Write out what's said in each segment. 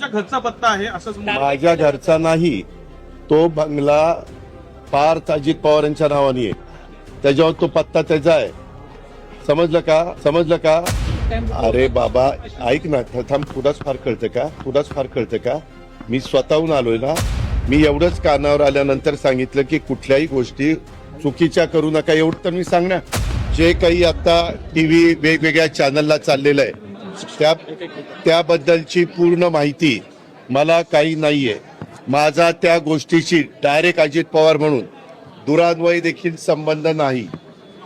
तुमच्या घरचा पत्ता आहे असं माझ्या घरचा नाही. तो बंगला पार्थ अजित पवार यांच्या नावाने आहे. त्याच्यावर तो पत्ता त्याचा आहे. समजलं का? समजलं का? अरे बाबा ऐक ना थांब तुलाच फार कळतं का? तुलाच फार कळतं का? मी स्वतःहून आलोय ना. मी एवढंच कानावर आल्यानंतर सांगितलं की कुठल्याही गोष्टी चुकीच्या करू नका. एवढं तर मी सांगणार. जे काही आता टीव्ही वेगवेगळ्या चॅनलला चाललेलं आहे त्या त्याबद्दलची पूर्ण माहिती मला काही नाही आहे माझा त्या गोष्टीशी डायरेक्ट अजित पवार म्हणून दुरान्वयी देखील संबंध नाही.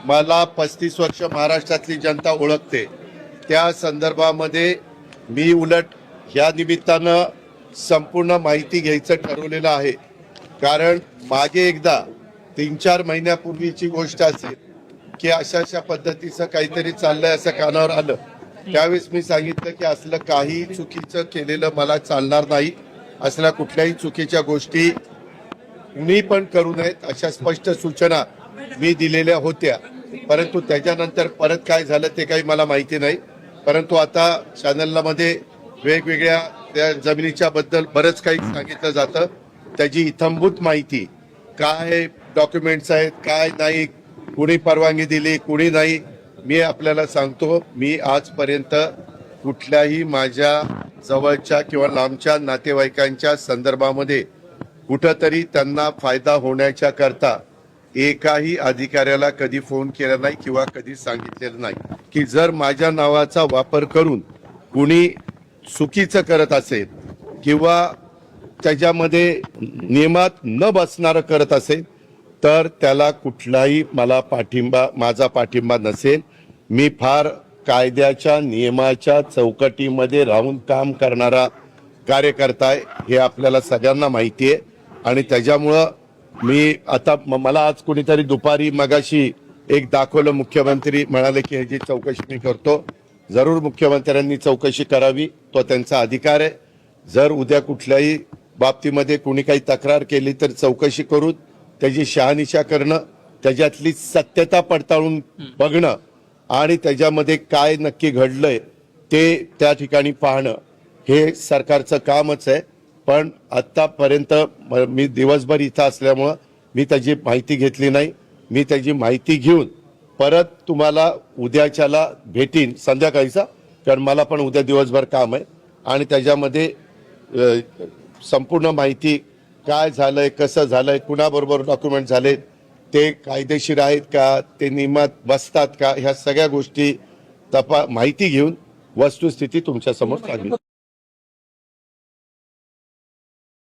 मला पस्तीस वर्ष महाराष्ट्रातली जनता ओळखते. त्या संदर्भामध्ये मी उलट ह्या निमित्तानं संपूर्ण माहिती घ्यायचं ठरवलेलं आहे. कारण मागे एकदा तीन चार महिन्यापूर्वीची गोष्ट असेल की अशा अशा पद्धतीचं काहीतरी चाललंय असं कानावर आलं. त्यावेळेस मी सांगितलं की असलं काही चुकीचं केलेलं मला चालणार नाही असल्या कुठल्याही चुकीच्या गोष्टी मी पण करू नयेत अशा स्पष्ट सूचना मी दिलेल्या होत्या. परंतु त्याच्यानंतर परत काय झालं ते काही मला माहिती नाही. परंतु आता चॅनलला मध्ये वेगवेगळ्या त्या जमिनीच्या बद्दल बरंच काही सांगितलं जातं. त्याची इथंभूत माहिती काय डॉक्युमेंट्स आहेत काय नाही कुणी परवानगी दिली कुणी नाही मी आपल्याला सांगतो मी आजपर्यंत कुठल्याही माझ्या जवळच्या किंवा लांबच्या नातेवाईकांच्या संदर्भामध्ये कुठंतरी त्यांना फायदा होण्याच्या करता एकाही अधिकाऱ्याला कधी फोन केला नाही किंवा कधी सांगितलेलं नाही. की जर माझ्या नावाचा वापर करून कुणी चुकीचं करत असेल किंवा त्याच्यामध्ये नियमात न बसणारं करत असेल तर त्याला कुठलाही मला पाठिंबा माझा पाठिंबा नसेल. मी फार कायद्याच्या नियमाच्या चौकटीमध्ये राहून काम करणारा कार्यकर्ता आहे हे आपल्याला सगळ्यांना माहिती आहे. आणि त्याच्यामुळं मी आता म- मला आज कोणीतरी दुपारी मगाशी एक दाखवलं मुख्यमंत्री म्हणाले की ह्याची चौकशी मी करतो. जरूर मुख्यमंत्र्यांनी चौकशी करावी तो त्यांचा अधिकार आहे. जर उद्या कुठल्याही बाबतीमध्ये कोणी काही तक्रार केली तर चौकशी करून त्याची शहानिशा करणं त्याच्यातली सत्यता पडताळून बघणं आणि त्याच्यामध्ये काय नक्की घडलंय ते त्या ठिकाणी पाहणं हे सरकारचं कामच आहे. पण आतापर्यंत म- मी दिवसभर इथं असल्यामुळं मी त्याची माहिती घेतली नाही. मी त्याची माहिती घेऊन परत तुम्हाला उद्याच्याला भेटीन संध्याकाळीचा कारण मला पण उद्या दिवसभर काम आहे. आणि त्याच्यामध्ये संपूर्ण माहिती काय झालंय कसं झालंय कुणाबरोबर डॉक्युमेंट झाले ते कायदेशीर आहेत का ते नियमात बसतात का ह्या सगळ्या गोष्टी तपा माहिती घेऊन वस्तुस्थिती तुमच्यासमोर